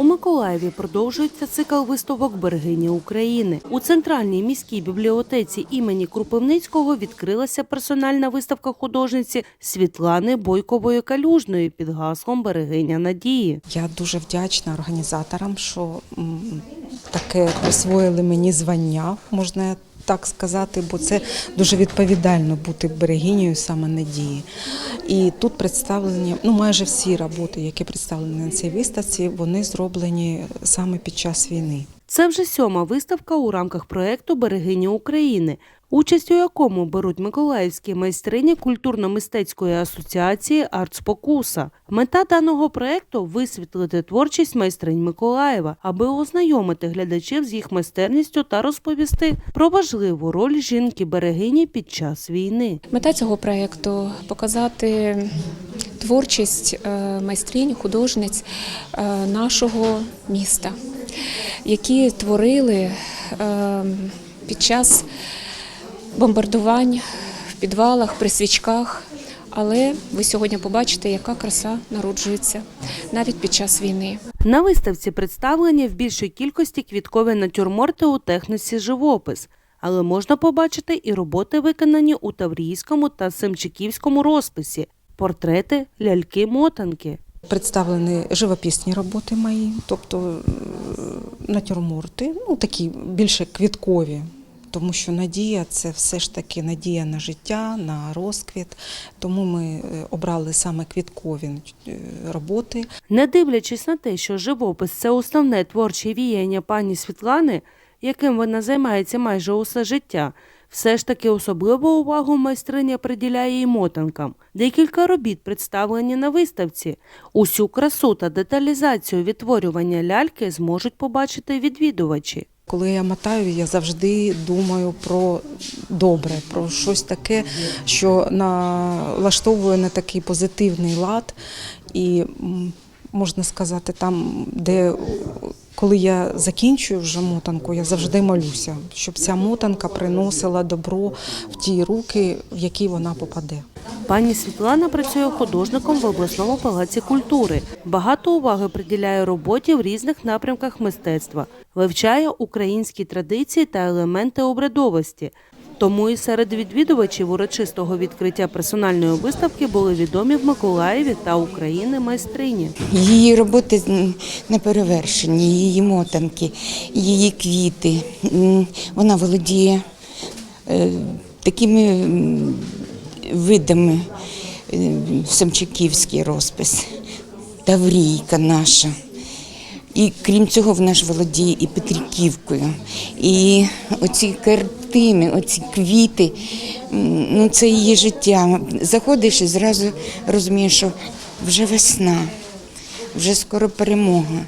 Миколаєві продовжується цикл виставок Берегиня України. У центральній міській бібліотеці імені Крупивницького відкрилася персональна виставка художниці Світлани Бойкової Калюжної під гаслом Берегиня Надії. Я дуже вдячна організаторам, що таке присвоїли мені звання, можна так сказати, бо це дуже відповідально бути берегинею саме надії. І тут представлені ну майже всі роботи, які представлені на цій виставці, вони зроблені саме під час війни. Це вже сьома виставка у рамках проекту Берегиня України, участь у якому беруть миколаївські майстрині культурно-мистецької асоціації «Артспокуса». Мета даного проекту висвітлити творчість майстринь Миколаєва, аби ознайомити глядачів з їх майстерністю та розповісти про важливу роль жінки-берегині під час війни. Мета цього проєкту показати творчість е, майстринь, художниць е, нашого міста, які творили е, під час бомбардувань в підвалах, при свічках. Але ви сьогодні побачите, яка краса народжується навіть під час війни. На виставці представлені в більшій кількості квіткові натюрморти у техніці живопис, але можна побачити і роботи, виконані у таврійському та семчиківському розписі, портрети, ляльки-мотанки. Представлені живописні роботи мої, тобто натюрморти, ну такі більше квіткові. Тому що надія це все ж таки надія на життя, на розквіт. Тому ми е, обрали саме квіткові е, роботи. Не дивлячись на те, що живопис це основне творче віяння пані Світлани, яким вона займається майже усе життя, все ж таки особливу увагу майстриня приділяє і мотанкам. Декілька робіт представлені на виставці. Усю красу та деталізацію відтворювання ляльки зможуть побачити відвідувачі. Коли я мотаю, я завжди думаю про добре, про щось таке, що налаштовує на такий позитивний лад. І можна сказати, там, де коли я закінчую вже мотанку, я завжди молюся, щоб ця мотанка приносила добро в ті руки, в які вона попаде. Пані Світлана працює художником в обласному палаці культури. Багато уваги приділяє роботі в різних напрямках мистецтва, вивчає українські традиції та елементи обрядовості. Тому і серед відвідувачів урочистого відкриття персональної виставки були відомі в Миколаєві та України майстрині. Її роботи неперевершені, її мотанки, її квіти. Вона володіє е, такими видами е, Семчиківський розпис, Таврійка наша. І крім цього, вона ж володіє і Петриківкою. І оці картини, оці квіти, ну це її життя. Заходиш і зразу розумієш, що вже весна, вже скоро перемога.